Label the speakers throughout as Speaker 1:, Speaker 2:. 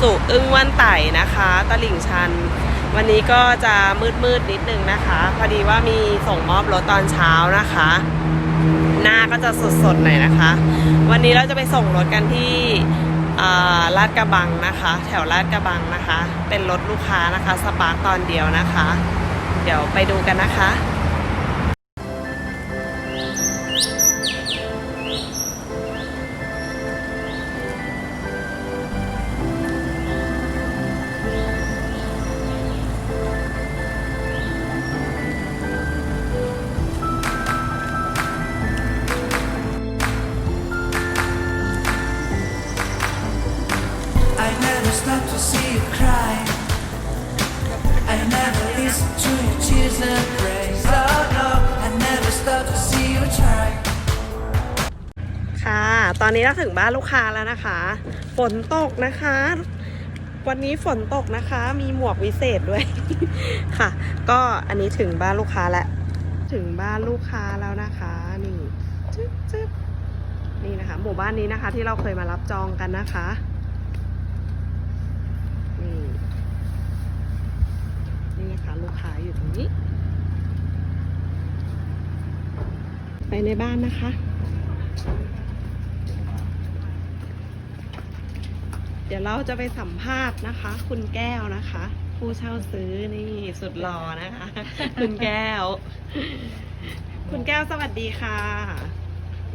Speaker 1: สุอึ้งว่านไต่นะคะ ตลิ่งชัน วันนี้ก็จะมืดมืดๆนิดนึงนะคะ พอดีว่ามีส่งมอบรถตอนเช้านะคะ หน้าก็จะสดๆหน่อยนะคะ วันนี้เราจะไปส่งรถกันที่ลาดกระบังนะคะ แถวลาดกระบังนะคะ เป็นรถลูกค้านะคะ สปาร์ตอนเดียวนะคะ เดี๋ยวไปดูกันนะคะ
Speaker 2: never stop to see you cry. I never listen to your tears and praise. Oh no, I never stop to see you try.
Speaker 1: ค่ะ ตอนนี้เราถึงบ้านลูกค้าแล้วนะคะ ฝนตกนะคะ วันนี้ฝนตกนะคะ มีหมวกวิเศษด้วย ค่ะ ก็อันนี้ถึงบ้านลูกค้าแล้ว ถึงบ้านลูกค้าแล้วนะคะ นี่ จึ๊บจึ๊บนี่นะคะ หมู่บ้านนี้นะคะ ที่เราเคยมารับจองกันนะคะ นี่ นี่นะคะลูกค้าอยู่ตรงนี้ ไปในบ้านนะคะ เดี๋ยวเราจะไปสัมภาษณ์นะคะ คุณแก้วนะคะ ผู้เช่าซื้อนี่สุดหล่อนะคะ คุณแก้ว คุณแก้วสวัสดีค่ะ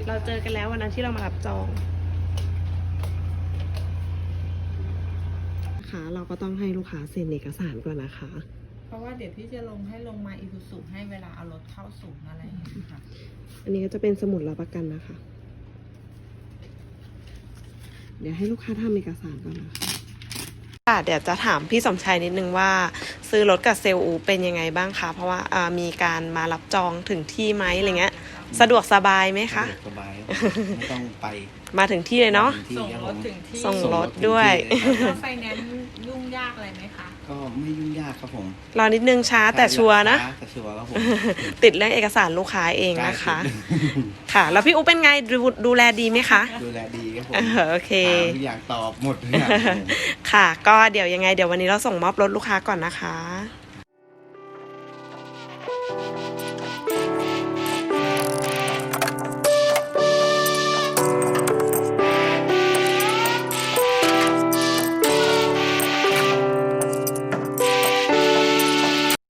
Speaker 1: เราเจอกันแล้ววันนั้นที่เรามารับจองค่ะเราก็ต้องให้ลูกค้าเซ็นเอกสารก่อนนะคะ
Speaker 3: เพราะว่าเดี๋ยวพี่จะลงให้ลงมาอี u ู u ให้เวลาเอารถเข้าศูนย์อะไรอย่างเงี้ยค่ะ
Speaker 1: อันนี้ก็จะเป็นสมุดรับประกันนะคะ เดี๋ยวให้ลูกค้าทำเอกสารก่อนนะคะค่ะเดี๋ยวจะถามพี่สมชายนิดนึงว่า ซื้อรถกับเซลล์อูเป็นยังไงบ้างคะ เพราะว่าอ่ามีการมารับจองถึงที่ไหมอะไรเงี้ย สะดวกสบายไหมคะ
Speaker 4: สบายไม่ต้องไป
Speaker 1: มาถึงที่เลยเนาะ
Speaker 4: ที่
Speaker 3: ส่ง
Speaker 4: ครับ
Speaker 3: ร
Speaker 4: ผ
Speaker 3: ถ
Speaker 4: ม
Speaker 3: ถึงที่
Speaker 1: ส่งรถ
Speaker 4: ถึง
Speaker 1: ด้วย
Speaker 4: ที่เลยครับ
Speaker 3: แล้วไฟแนนซ์ยุ่งยากอะไรไหมคะ
Speaker 4: ก็ไม่ยุ่งยากครับผม
Speaker 1: รอนิดนึงช้าแต่ชัวร์นะ
Speaker 4: ช้าแต่ชัวร์ครับผม
Speaker 1: ติดเรื่องเอกสารลูกค้าเองนะคะ ค่ะ แล้วพี่อูเป็นไงดูดูแลดีไหมคะ
Speaker 4: ดูแลดีครับผม
Speaker 1: เออโอเค
Speaker 4: ถามทุกอย่างตอบหมดทุกอย่างครับผม
Speaker 1: ค่ะ ก็เดี๋ยวยังไงเดี๋ยววันนี้เราส่งมอบรถลูกค้าก่อนนะคะ